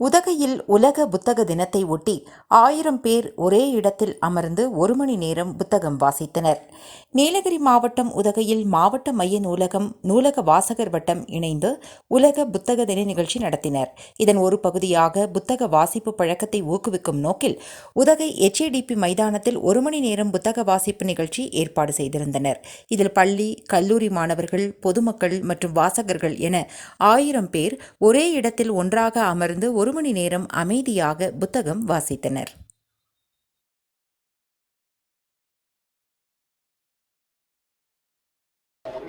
உதகையில் உலக புத்தக தினத்தை ஒட்டி ஆயிரம் பேர் ஒரே இடத்தில் அமர்ந்து ஒரு மணி நேரம் புத்தகம் வாசித்தனர். நீலகிரி மாவட்டம் உதகையில் மாவட்ட மைய நூலகம் நூலக வாசகர் வட்டம் இணைந்து உலக புத்தக தின நிகழ்ச்சி நடத்தினர். இதன் ஒரு பகுதியாக புத்தக வாசிப்பு பழக்கத்தை ஊக்குவிக்கும் நோக்கில் உதகை எச்ஏடிபி மைதானத்தில் ஒரு மணி நேரம் புத்தக வாசிப்பு நிகழ்ச்சி ஏற்பாடு செய்திருந்தனர். இதில் பள்ளி கல்லூரி மாணவர்கள் பொதுமக்கள் மற்றும் வாசகர்கள் என ஆயிரம் பேர் ஒரே இடத்தில் ஒன்றாக அமர்ந்து ஒரு மணி நேரம் அமைதியாக புத்தகம் வாசித்தனர்.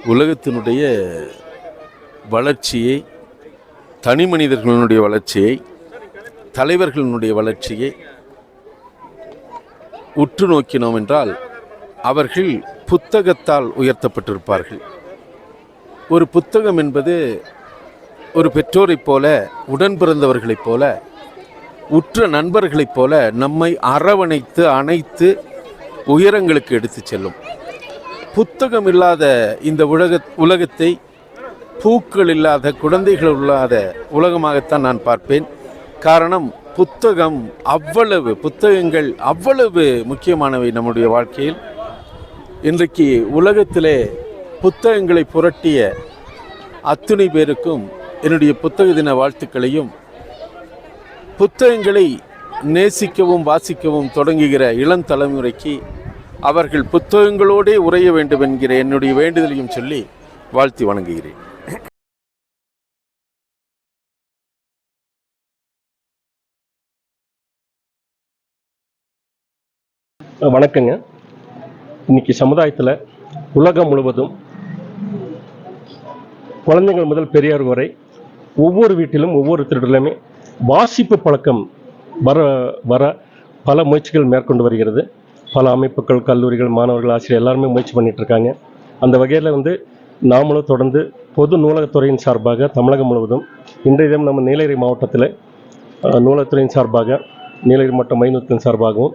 உலகத்தினுடைய வளர்ச்சியை தனி மனிதர்களுடைய வளர்ச்சியை தலைவர்களினுடைய வளர்ச்சியை உற்று நோக்கினோம் என்றால் அவர்கள் புத்தகத்தால் உயர்த்தப்பட்டிருப்பார்கள். ஒரு புத்தகம் என்பது ஒரு பெற்றோரைப் போல உடன் பிறந்தவர்களைப் போல உற்ற நண்பர்களைப் போல நம்மை அரவணைத்து அணைத்து உயரங்களுக்கு எடுத்துச் செல்லும். புத்தகம் இல்லாத இந்த உலக உலகத்தை பூக்கள் இல்லாத குழந்தைகள் இல்லாத உலகமாகத்தான் நான் பார்ப்பேன். காரணம் புத்தகம் அவ்வளவு புத்தகங்கள் அவ்வளவு முக்கியமானவை நம்முடைய வாழ்க்கையில். இன்றைக்கு உலகத்திலே புத்தகங்களை புரட்டிய அத்துணை பேருக்கும் என்னுடைய புத்தக தின வாழ்த்துக்களையும் புத்தகங்களை நேசிக்கவும் வாசிக்கவும் தொடங்குகிற இளம் தலைமுறைக்கு அவர்கள் புத்தகங்களோடே உரைய வேண்டும் என்கிற என்னுடைய வேண்டுதலையும் சொல்லி வாழ்த்தி வணங்குகிறேன். வணக்கங்க. இன்னைக்கு சமுதாயத்தில் உலகம் முழுவதும் குழந்தைங்கள் முதல் பெரியார் வரை ஒவ்வொரு வீட்டிலும் ஒவ்வொரு திருடலுமே வாசிப்பு பழக்கம் வர வர பல முயற்சிகள் மேற்கொண்டு வருகிறது. பல அமைப்புகள் கல்லூரிகள் மாணவர்கள் ஆசிரியர் எல்லாருமே முயற்சி பண்ணிட்டு இருக்காங்க அந்த வகையில் வந்து நாமளும் தொடர்ந்து பொது நூலகத்துறையின் சார்பாக தமிழகம் முழுவதும் இன்றைய தினம் நம்ம நீலகிரி மாவட்டத்தில் நூலகத்துறையின் சார்பாக நீலகிரி மாவட்டம் மைநூத்தின் சார்பாகவும்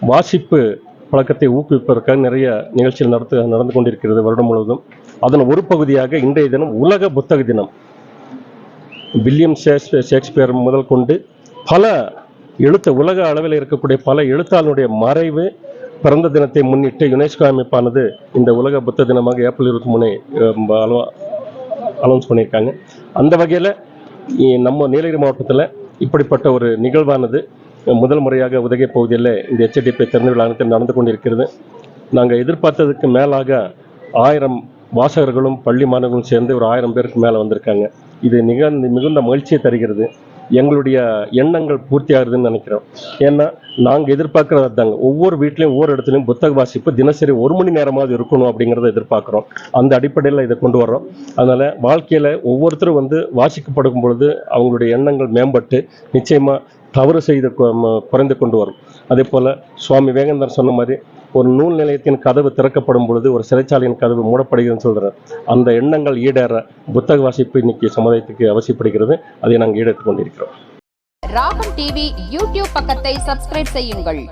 வாசிப்பு பழக்கத்தை ஊக்குவிப்பதற்காக நிறைய நிகழ்ச்சிகள் நடத்து நடந்து கொண்டிருக்கிறது வருடம் முழுவதும். அதன் ஒரு பகுதியாக இன்றைய தினம் உலக புத்தக தினம். வில்லியம் ஷேக்ஸ்- ஷேக்ஸ்பியர் முதல் கொண்டு பல எழுத்து உலக அளவில் இருக்கக்கூடிய பல எழுத்தாளனுடைய மறைவு பிறந்த தினத்தை முன்னிட்டு யுனெஸ்கோ அமைப்பானது இந்த உலக புத்த தினமாக ஏப்ரல் இருபத்தி மூணு அனௌன்ஸ் பண்ணியிருக்காங்க. அந்த வகையில் நம்ம நீலகிரி மாவட்டத்தில் இப்படிப்பட்ட ஒரு நிகழ்வானது முதல் முறையாக உதகை பகுதியில் இந்த எச்டிபி திறந்த விழா நடந்து கொண்டிருக்கிறது. நாங்கள் எதிர்பார்த்ததுக்கு மேலாக ஆயிரம் வாசகர்களும் பள்ளி மாணவர்களும் சேர்ந்து ஒரு ஆயிரம் பேருக்கு மேலே வந்திருக்காங்க. இது நிகழ்ந்து மிகுந்த மகிழ்ச்சியை தருகிறது. எங்களுடைய எண்ணங்கள் பூர்த்தி ஆகுதுன்னு நினைக்கிறோம். ஏன்னா நாங்கள் எதிர்பார்க்கறது தாங்க ஒவ்வொரு வீட்லேயும் ஒவ்வொரு இடத்துலையும் புத்தக வாசிப்பு தினசரி ஒரு மணி நேரமாவது இருக்கணும் அப்படிங்கிறத எதிர்பார்க்குறோம். அந்த அடிப்படையில் இதை கொண்டு வர்றோம். அதனால் வாழ்க்கையில் ஒவ்வொருத்தரும் வந்து வாசிக்கப்படும் பொழுது அவங்களுடைய எண்ணங்கள் மேம்பட்டு நிச்சயமாக தவறு செய்து குறைந்து கொண்டு வரும். அதே போல் சுவாமி விவேகானந்தர் சொன்ன மாதிரி ஒரு நூல் நிலையத்தின் கதவு திறக்கப்படும் பொழுது ஒரு சிறைச்சாலையின் கதவு மூடப்படுகிறதுன்னு சொல்கிறேன் அந்த எண்ணங்கள் ஈடேற புத்தக வாசிப்பு இன்னைக்கு சமுதாயத்துக்கு அவசியப்படுகிறது. அதை நாங்கள் ஈடேற்றுக் கொண்டிருக்கிறோம். ராகம் டிவி யூடியூப் பக்கத்தை சப்ஸ்கிரைப் செய்யுங்கள்.